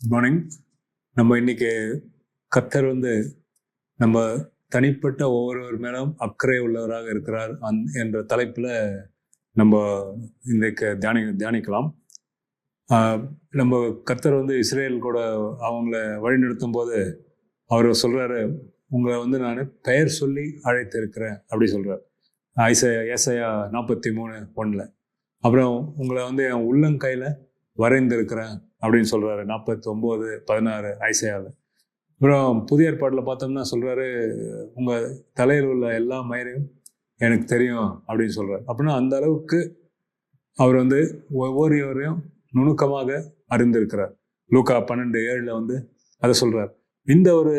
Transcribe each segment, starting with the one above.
Good morning நம்ம இன்னைக்கு கத்தர் வந்து நம்ம தனிப்பட்ட ஒவ்வொருவர் மேலும் அக்கறை உள்ளவராக இருக்கிறார் அந் என்ற தலைப்பில் நம்ம இன்றைக்கு தியானி தியானிக்கலாம். நம்ம கர்த்தர் வந்து இஸ்ரேல் கூட அவங்கள வழிநடத்தும் போது அவர் சொல்கிறாரு உங்களை வந்து நான் பெயர் சொல்லி அழைத்திருக்கிறேன் அப்படி சொல்கிறார் ஐசையா ஏசையா நாற்பத்தி மூணு ஒன்றில் அப்புறம் உங்களை வந்து என் உள்ளங்கையில் வரைந்திருக்கிறேன் அப்படின்னு சொல்கிறாரு நாற்பத்தி ஒம்பது பதினாறு ஐசையாவில் அப்புறம் புதிய ஏற்பாட்டில் பார்த்தோம்னா சொல்கிறாரு உங்கள் தலையில் உள்ள எல்லா மயிரையும் எனக்கு தெரியும் அப்படின்னு சொல்கிறார் அப்படின்னா அந்த அளவுக்கு அவர் வந்து ஒவ்வொருவரையும் நுணுக்கமாக அறிந்திருக்கிறார். லூக்கா பன்னெண்டு ஏழில் வந்து அதை சொல்கிறார் இந்த ஒரு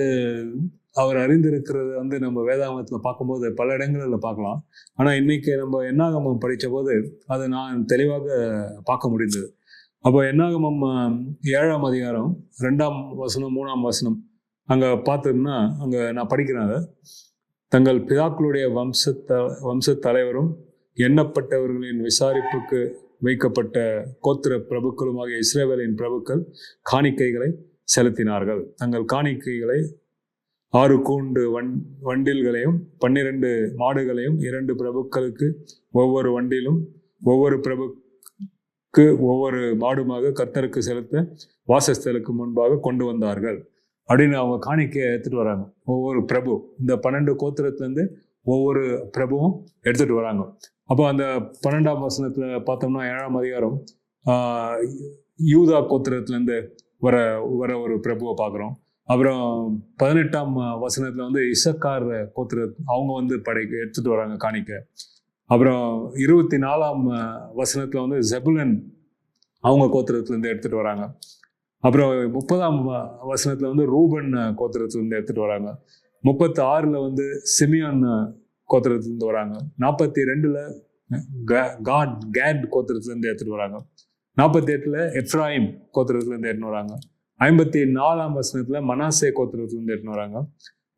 அவர் அறிந்திருக்கிறத வந்து நம்ம வேதாகமத்தில் பார்க்கும்போது பல இடங்களில் பார்க்கலாம். ஆனால் இன்றைக்கி நம்ம என்னாகமம் படித்த போது அதை நான் தெளிவாக பார்க்க முடிந்தது. அப்போ என்னாகமம் ஏழாம் அதிகாரம் ரெண்டாம் வசனம் மூணாம் வசனம். அங்கே பார்த்தோம்னா அங்கே நான் படிக்கிறேன் அதை. தங்கள் பிதாக்களுடைய வம்சத்த வம்ச தலைவரும் எண்ணப்பட்டவர்களின் விசாரிப்புக்கு வைக்கப்பட்ட கோத்திர பிரபுக்களுமாகிய இஸ்ரேவேலின் பிரபுக்கள் காணிக்கைகளை செலுத்தினார்கள். தங்கள் காணிக்கைகளை ஆறு கூண்டு வண் வண்டில்களையும் பன்னிரண்டு மாடுகளையும் இரண்டு பிரபுக்களுக்கு ஒவ்வொரு வண்டிலும் ஒவ்வொரு பிரபு பிரபுக்கு ஒவ்வொரு மாடுமாக கர்த்தருக்கு செலுத்த வாசஸ்தலுக்கு முன்பாக கொண்டு வந்தார்கள். அப்படின்னு அவங்க காணிக்கையை எடுத்துகிட்டு வராங்க. ஒவ்வொரு பிரபு இந்த பன்னெண்டு கோத்திரத்துலேருந்து ஒவ்வொரு பிரபுவும் எடுத்துகிட்டு வராங்க. அப்போ அந்த பன்னெண்டாம் வசனத்தில் பார்த்தோம்னா ஏழாம் அதிகாரம் யூதா கோத்திரத்துலேருந்து வர வர ஒரு பிரபுவை பார்க்குறோம். அப்புறம் பதினெட்டாம் வசனத்தில் வந்து இசக்கார் கோத்திர அவங்க வந்து படை எடுத்துகிட்டு வராங்க காணிக்கை. அப்புறம் இருபத்தி நாலாம் வசனத்தில் வந்து ஜெபுலன் அவங்க கோத்திரத்துலேருந்து எடுத்துகிட்டு வராங்க. அப்புறம் முப்பதாம் வசனத்தில் வந்து ரூபன் கோத்திரத்துலேருந்து எடுத்துகிட்டு வராங்க. முப்பத்தி ஆறில் வந்து சிமியான் கோத்திரத்துலேருந்து வராங்க. நாற்பத்தி ரெண்டில் காட் கேட் கோத்திரத்துலேருந்து எடுத்துகிட்டு வராங்க. நாற்பத்தி எட்டில் எஃப்ராயிம் கோத்திரத்துலேருந்து எடுத்துன்னு வராங்க. ஐம்பத்தி நாலாம் வசனத்தில் மனாசே கோத்திரத்துலேருந்து எடுத்துன்னு வராங்க.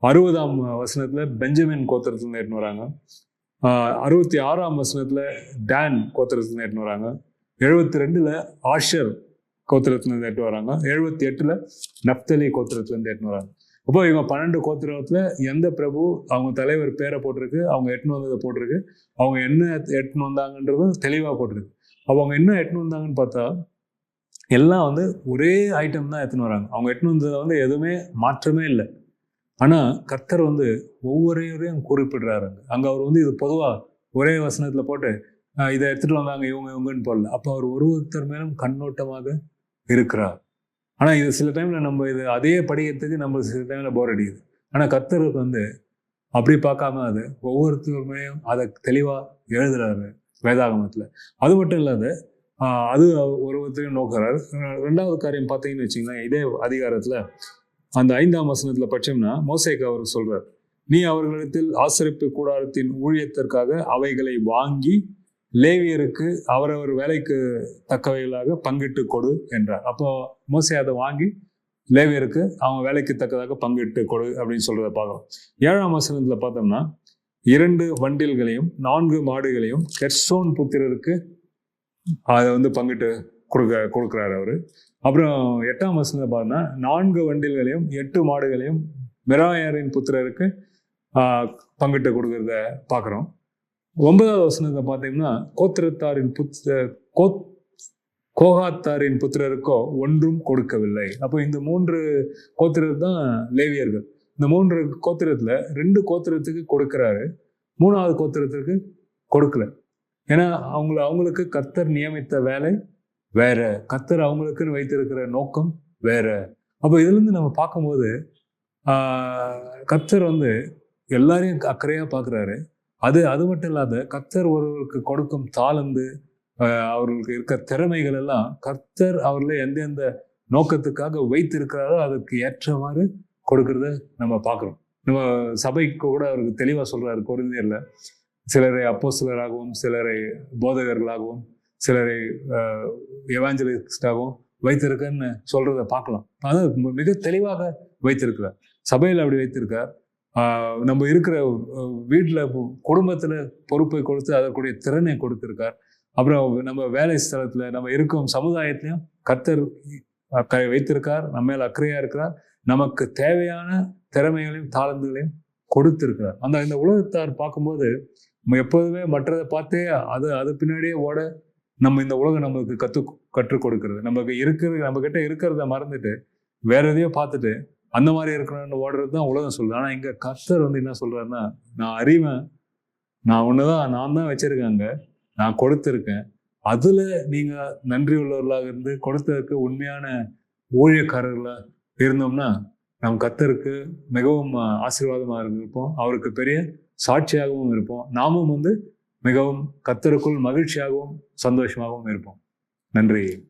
அறுபதாம் வசனத்தில் பெஞ்சமின் கோத்திரத்துலேருந்து எடுத்துன்னு வராங்க. அறுபத்தி ஆறாம் வசனத்தில் டேன் கோத்திரத்தில் இருந்து வராங்க. எழுபத்தி ரெண்டில் ஆஷர் கோத்திரத்துல இருந்து வராங்க. எழுபத்தி எட்டில் நப்தலி கோத்திரத்துல இருந்து எடுத்துன்னு வராங்க. அப்போ இவங்க பன்னெண்டு கோத்திரத்தில் எந்த பிரபு அவங்க தலைவர் பேரை போட்டிருக்கு அவங்க எட்டுன்னு வந்ததை போட்டிருக்கு அவங்க என்ன எட்டுன்னு வந்தாங்கன்றதும் தெளிவாக போட்டிருக்கு. அப்போ அவங்க என்ன எட்டுன்னு வந்தாங்கன்னு பார்த்தா எல்லாம் வந்து ஒரே ஐட்டம் தான் எடுத்துன்னு வராங்க. அவங்க எட்டுன்னு வந்ததை வந்து எதுவுமே மாற்றமே இல்லை. ஆனால் கர்த்தர் வந்து ஒவ்வொருவரையும் குறிப்பிடுறாருங்க. அங்கே அவர் வந்து இது பொதுவாக ஒரே வசனத்தில் போட்டு இதை எடுத்துகிட்டு வந்தாங்க இவங்க இவங்கன்னு போடல. அப்போ அவர் ஒரு ஒருத்தர் மேலும் கண்ணோட்டமாக இருக்கிறார். ஆனால் இது சில டைமில் நம்ம இது அதே படிக்கிறதுக்கு நம்ம சில டைமில் போர் அடிக்குது. ஆனால் கர்த்தருக்கு வந்து அப்படி பார்க்காம அது ஒவ்வொருத்தருமே அதை தெளிவாக எழுதுறாரு வேதாகமத்தில். அது மட்டும் இல்லாத அது ஒரு ஒருத்தரையும் நோக்குறாரு. ரெண்டாவது காரியம் பார்த்தீங்கன்னு வச்சிங்கன்னா இதே அதிகாரத்தில் அந்த ஐந்தாம் வசனத்தில் பட்சம்னா மோசேக்கு அவர் சொல்றார் நீ அவர்களிடத்தில் ஆசிரிப்பு கூடாரத்தின் ஊழியத்திற்காக அவைகளை வாங்கி லேவியருக்கு அவரவர் வேலைக்கு தக்கவைகளாக பங்கிட்டு கொடு என்றார். அப்போ மோசே அதை வாங்கி லேவியருக்கு அவங்க வேலைக்கு தக்கதாக பங்கிட்டு கொடு அப்படின்னு சொல்றத பார்க்கலாம் ஏழாம் வசனத்தில் பார்த்தோம்னா இரண்டு வண்டில்களையும் நான்கு மாடுகளையும் கெர்சோன் புத்திரருக்கு அதை வந்து பங்கிட்டு கொடுக்க கொடுக்குறாரு அவர். அப்புறம் எட்டாம் வசனத்தை பார்த்தா நான்கு வண்டில்களையும் எட்டு மாடுகளையும் மிராயாரின் புத்திரருக்கு பங்கிட்டு கொடுக்கறத பார்க்குறோம் ஒன்பதாவது வசனத்தை பார்த்தீங்கன்னா கோத்திரத்தாரின் புத்த கோ கோகாத்தாரின் புத்திரருக்கோ ஒன்றும் கொடுக்கவில்லை. அப்போ இந்த மூன்று கோத்திரர் தான் லேவியர்கள். இந்த மூன்று கோத்திரத்தில் ரெண்டு கோத்திரத்துக்கு கொடுக்குறாரு. மூணாவது கோத்திரத்திற்கு கொடுக்கல. ஏன்னா அவங்கள அவங்களுக்கு கர்த்தர் நியமித்த வேலை வேற கத்தர் அவங்களுக்குன்னு வைத்திருக்கிற நோக்கம் வேற. அப்போ இதுலேருந்து நம்ம பார்க்கும்போது கத்தர் வந்து எல்லாரையும் அக்கறையாக பார்க்குறாரு. அது அது மட்டும் இல்லாத கர்த்தர் ஒருவருக்கு கொடுக்கும் தாளந்து அவர்களுக்கு இருக்க திறமைகள் எல்லாம் கர்த்தர் அவர்களை எந்தெந்த நோக்கத்துக்காக வைத்திருக்கிறாரோ அதுக்கு ஏற்றவாறு கொடுக்கறத நம்ம பார்க்குறோம். நம்ம சபைக்கு கூட அவருக்கு தெளிவாக சொல்கிறாரு குறைந்தே இல்லை சிலரை அப்போ சிலராகவும் சிலரை போதகர்களாகவும் சிலரை எவாஞ்சலிஸ்டாகவும் வைத்திருக்குன்னு சொல்கிறத பார்க்கலாம். அது மிக தெளிவாக வைத்திருக்கிறார். சபையில் அப்படி வைத்திருக்கார். நம்ம இருக்கிற வீட்டில் குடும்பத்தில் பொறுப்பை கொடுத்து அதற்குரிய திறனை கொடுத்துருக்கார். அப்புறம் நம்ம வேலை ஸ்தலத்தில் நம்ம இருக்கும் சமுதாயத்திலையும் கர்த்தர் அக்கறை வைத்திருக்கார் நம்ம மேல் அக்கறையாக இருக்கிறார். நமக்கு தேவையான திறமைகளையும் தாளந்துகளையும் கொடுத்திருக்கிறார். அந்த இந்த உலகத்தார் பார்க்கும்போது நம்ம எப்போதுமே மற்றதை பார்த்தே அது அது பின்னாடியே ஓட நம்ம இந்த உலகம் நமக்கு கற்று கற்றுக் கொடுக்கறது. நமக்கு இருக்கிறது நம்ம கிட்ட இருக்கிறத மறந்துட்டு வேற எதையோ பார்த்துட்டு அந்த மாதிரி இருக்கணும்னு ஓடுறது தான் உலகம் சொல்லுது. ஆனால் இங்கே கர்த்தர் வந்து என்ன சொல்கிறாருன்னா நான் அறிவேன். நான் ஒண்ணுதான் நான் தான் வச்சுருக்காங்க நான் கொடுத்துருக்கேன். அதில் நீங்கள் நன்றி உள்ளவர்களாக இருந்து கொடுத்ததுக்கு உண்மையான ஊழியக்காரர்களாக இருந்தோம்னா நம் கத்தருக்கு மிகவும் ஆசீர்வாதமாக இருந்திருப்போம். அவருக்கு பெரிய சாட்சியாகவும் இருப்போம். நாமும் வந்து மிகவும் கத்தருக்குள் மகிழ்ச்சியாகவும் சந்தோஷமாகவும் இருப்போம். நன்றி.